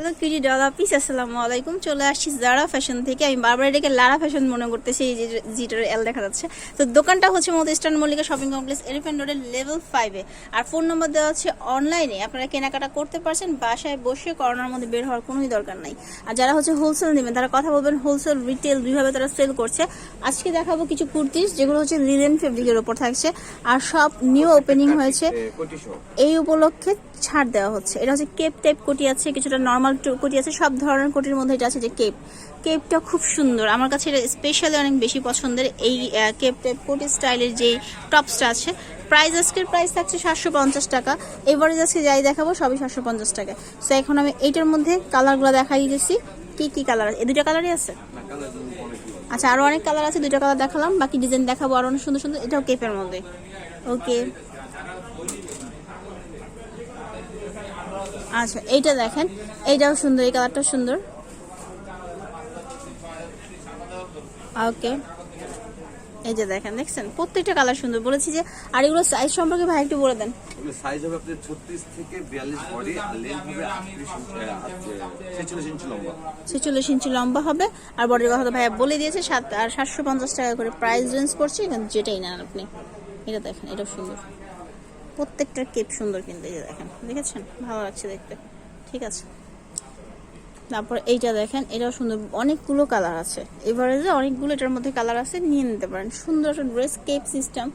Hello কিরি ডলা piece আসসালামু আলাইকুম চলে আসছি জারা ফ্যাশন থেকে। আমি বারবার এটাকে লারা ফ্যাশন মনে করতেছি এই যে জিটার এল দেখা যাচ্ছে। তো দোকানটা হচ্ছে মতো eastern Mallika shopping complex elephant রোডের লেভেল ফাইভে আর ফোন নম্বর দেওয়া হচ্ছে অনলাইনে আপনারা কেনাকাটা করতে পারছেন বাসায় বসে করোনার মধ্যে বের হওয়ার কোনোই দরকার নাই। আর যারা হচ্ছে হোলসেল নেবেন তারা কথা বলবেন হোলসেল রিটেল দুইভাবে তারা সেল করছে। আজকে দেখাবো কিছু কুর্তিস যেগুলো হচ্ছে লিলেন ফেব্রিকের ওপর থাকছে। আর সব নিউ ওপেনিং হয়েছে এই উপলক্ষে ছাড় দেওয়া হচ্ছে। এটা হচ্ছে কেপ টাইপ কোটি আছে, কিছুটা নর্মাল কোটি আছে, সব ধরনের কোটির মধ্যে এটা আছে যে কেপ। কেপটা খুব সুন্দর। আমার কাছে এটা স্পেশালি অনেক বেশি পছন্দের এই কেপ টাইপ কোটি স্টাইলের যে টপসটা আছে। প্রাইস আজকের প্রাইস থাকছে সাতশো পঞ্চাশ টাকা। এবারে আজকে যাই দেখাবো সবই সাতশো পঞ্চাশ টাকা সো এখন আমি এইটার মধ্যে কালারগুলো দেখাই দিতেছি কি কি কালার আছে এই দুটো কালারই আছে? আচ্ছা আরও অনেক কালার আছে দুটো কালার দেখালাম। বাকি ডিজাইন দেখাবো আরও অনেক সুন্দর সুন্দর। এটাও কেপের মধ্যে। ওকে আচ্ছা এইটা দেখেন। এইটাও সুন্দর এই কালারটাও সুন্দর। ওকে। এই যে দেখেন দেখছেন? প্রত্যেকটা কালার সুন্দর। বলেছি যে আর এগুলো সাইজ সম্পর্কে ভাই একটু বলে দেন। সাইজ হবে আপনার ছত্রিশ থেকে বিয়াল্লিশ বডি আর লেন্থ হবে আটত্রিশ ছেচল্লিশ ইঞ্চি লম্বা। ছেচল্লিশ ইঞ্চি লম্বা হবে আর বডির কথা তো ভাইয়া বলে দিয়েছে সাত আর সাতশো পঞ্চাশ টাকা করে প্রাইস রেঞ্জ পড়ছে কিন্তু যেটাই নেন আপনি। এটা দেখেন এটা সুন্দর। প্রত্যেকটার কেপ সুন্দর কিন্তু এই দেখেন, দেখেছেন? ভালো লাগছে দেখতে। ঠিক আছে। তারপর এইটা দেখেন, এটাও সুন্দর। অনেকগুলো কালার আছে। এভারেজে অনেকগুলো এটার মধ্যে কালার আছে, নিয়ে নিতে পারেন। সুন্দর একটা ড্রেস, কেপ সিস্টেম।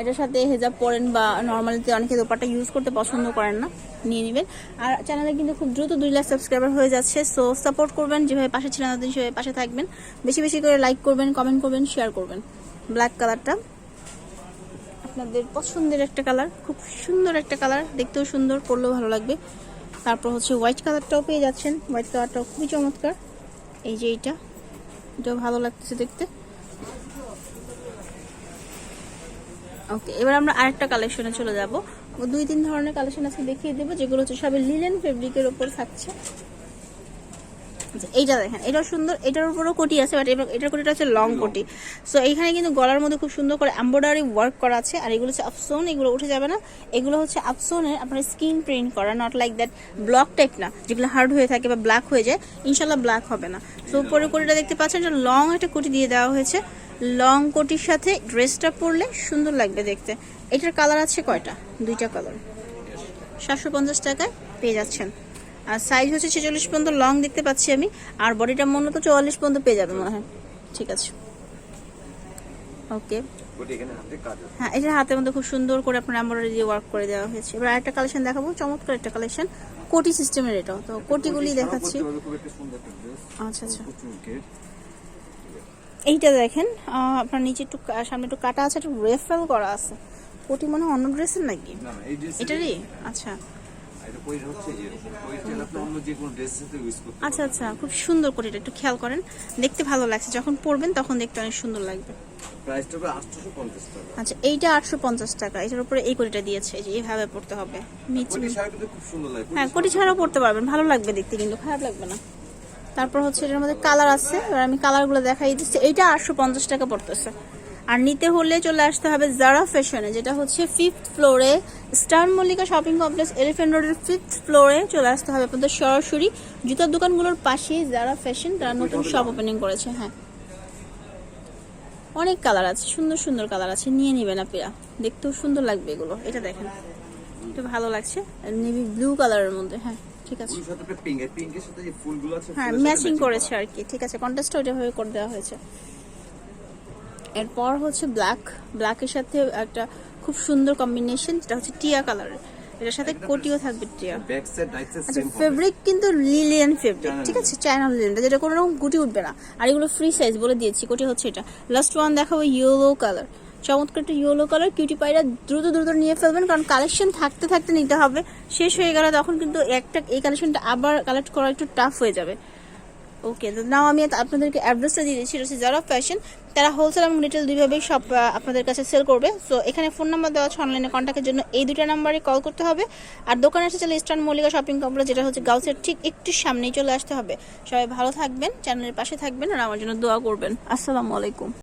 এটার সাথে হেজাব পরেন বা নর্মালিতে অনেকে দোপাটা ইউজ করতে পছন্দ করেন না, নিয়ে নেবেন। আর চ্যানেলে কিন্তু খুব দ্রুত দুই লাখ সাবস্ক্রাইবার হয়ে যাচ্ছে সো সাপোর্ট করবেন, যেভাবে পাশে ছিলেন সেভাবে পাশে থাকবেন। বেশি বেশি করে লাইক করবেন কমেন্ট করবেন শেয়ার করবেন। ব্ল্যাক কালারটা আপনাদের পছন্দের একটা কালার খুব সুন্দর একটা কালার দেখতেও সুন্দর, পরলেও ভালো লাগবে। তারপর হচ্ছে হোয়াইট কালারটাও পেয়ে যাচ্ছেন। হোয়াইট কালারটাও খুবই চমৎকার। এই যে এইটা, এটাও ভালো লাগতেছে দেখতে। ওকে এবার আমরা আরেকটা কালেকশনে চলে যাব। দুই, তিন ধরনের কালেকশন আজকে দেখিয়ে দেবো, যেগুলো হচ্ছে সবই লিলেন ফেব্রিকের ওপর থাকছে। এইটা দেখেন এটাও সুন্দর এটার উপরও কোটি আছে বাট এটার কোটিটা হচ্ছে লং কোটি। সো এইখানে কিন্তু গলার মধ্যে খুব সুন্দর করে এম্ব্রয়ডারি ওয়ার্ক করা আছে আর এগুলো হচ্ছে আফসোন এগুলো উঠে যাবে না। এগুলো হচ্ছে আফসোনের আপনার স্কিন প্রিন্ট করা not like that block type না যেগুলো হার্ড হয়ে থাকে বা ব্ল্যাক হয়ে যায় ইনশাল্লাহ ব্ল্যাক হবে না। সো উপরে কোটিটা দেখতে পাচ্ছেন যে লং একটা কোটি দিয়ে দেওয়া হয়েছে। লং কোটির সাথে ড্রেসটা পরলে সুন্দর লাগবে দেখতে। এটার কালার আছে কয়টা? দুইটা কালার সাতশো পঞ্চাশ টাকায় পেয়ে যাচ্ছেন। আর সাইজ হচ্ছে ছেচল্লিশ পর্যন্ত লং দেখতে পাচ্ছি আমি। আর বডিটা মনে তো চুয়াল্লিশ পর্যন্ত পেয়ে যাবে মনে হয়। ঠিক আছে। ওকে হ্যাঁ এটা হাতের মধ্যে খুব সুন্দর করে আপনার এমব্রয়ডারি দিয়ে ওয়ার্ক করে দেওয়া হয়েছে। এবার আরেকটা কালেকশন দেখাবো চমৎকার একটা কালেকশন কোটি সিস্টেমের এটাও। তো কোটিগুলি দেখাচ্ছি। আচ্ছা আচ্ছা। এইটা দেখেন আপনার নিচে একটু সামনে একটু কাটা আছে একটু রেফেল করা আছে। কোটি মনে অন্য ড্রেসের নাকি? এটারই? আচ্ছা। আচ্ছা আচ্ছা খুব সুন্দর কোটিটা একটু খেয়াল করেন। দেখতে ভালো লাগছে। যখন পরবেন তখন দেখতে অনেক সুন্দর লাগবে। আচ্ছা এইটা আটশো পঞ্চাশ টাকা। এটার উপরে এই কোটিটা দিয়েছে। এই যে এইভাবে পড়তে হবে। হ্যাঁ কোটি ছাড়াও পড়তে পারবেন। ভালো লাগবে দেখতে কিন্তু খারাপ লাগবে না। তারপর হচ্ছে এটার মধ্যে কালার আছে। এবার আমি কালারগুলো দেখাই দিচ্ছি। এইটা আটশো পঞ্চাশ টাকা পড়তেছে আর নিতে হলে চলে আসতে হবে জারা ফ্যাশনে যেটা হচ্ছে ফিফথ ফ্লোরে star Mallika shopping complex elephant রোডের ফিফথ ফ্লোরে চলে আসতে হবে আপনাদের সরাসরি। জুতার দোকানগুলোর পাশেই জারা ফ্যাশন তারা নতুন শপ ওপেনিং করেছে হ্যাঁ। অনেক কালার আছে সুন্দর সুন্দর কালার আছে নিয়ে নিবেন আপনারা দেখতেও সুন্দর লাগবে এগুলো এটা দেখেন। এটা ভালো লাগছে নেভি ব্লু কালারের মধ্যে হ্যাঁ ঠিক আছে। হ্যাঁ ম্যাচিং করেছে আর কি ঠিক আছে কন্টেস্টটা ওইভাবে করে দেওয়া হয়েছে। এরপর হচ্ছে ব্ল্যাক ব্ল্যাকের সাথে একটা খুব সুন্দর কম্বিনেশন যেটা হচ্ছে টিয়া কালারের এটার সাথে কোটিও থাকবে টিয়া। আচ্ছা ফেব্রিক কিন্তু লিলিয়ান ফেব্রিক ঠিক আছে? চায়না লিলিয়ানটা যেটা কোনো রকম গুটি উঠবে না। আর এগুলো ফ্রি সাইজ বলে দিয়েছি কোটি হচ্ছে এটা। লাস্ট ওয়ান দেখাবো ইয়েলো কালার চমৎকার একটা ইয়েলো কালার কিউটি পাইরা দ্রুত দ্রুত নিয়ে ফেলবেন কারণ কালেকশন থাকতে থাকতে নিতে হবে। শেষ হয়ে গেলে তখন কিন্তু একটা এই কালেকশনটা আবার কালেক্ট করা একটু টাফ হয়ে যাবে। ওকে তো নাও আমি আপনাদেরকে অ্যাড্রেসটা দিয়ে দিচ্ছি হচ্ছে যারা ফ্যাশন তারা হোলসেল এবং রিটেল দুইভাবেই সব আপনাদের কাছে সেল করবে। সো এখানে ফোন নাম্বার দেওয়া আছে অনলাইনে কন্ট্যাক্টের জন্য এই দুটো নাম্বারে কল করতে হবে। আর দোকানে এসে চলে ইস্টার্ন মল্লিকা শপিং কমপ্লেক্স যেটা হচ্ছে গাউসের ঠিক একটু সামনেই চলে আসতে হবে। সবাই ভালো থাকবেন চ্যানেলের পাশে থাকবেন, আর আমার জন্য দোয়া করবেন। আসসালামু আলাইকুম।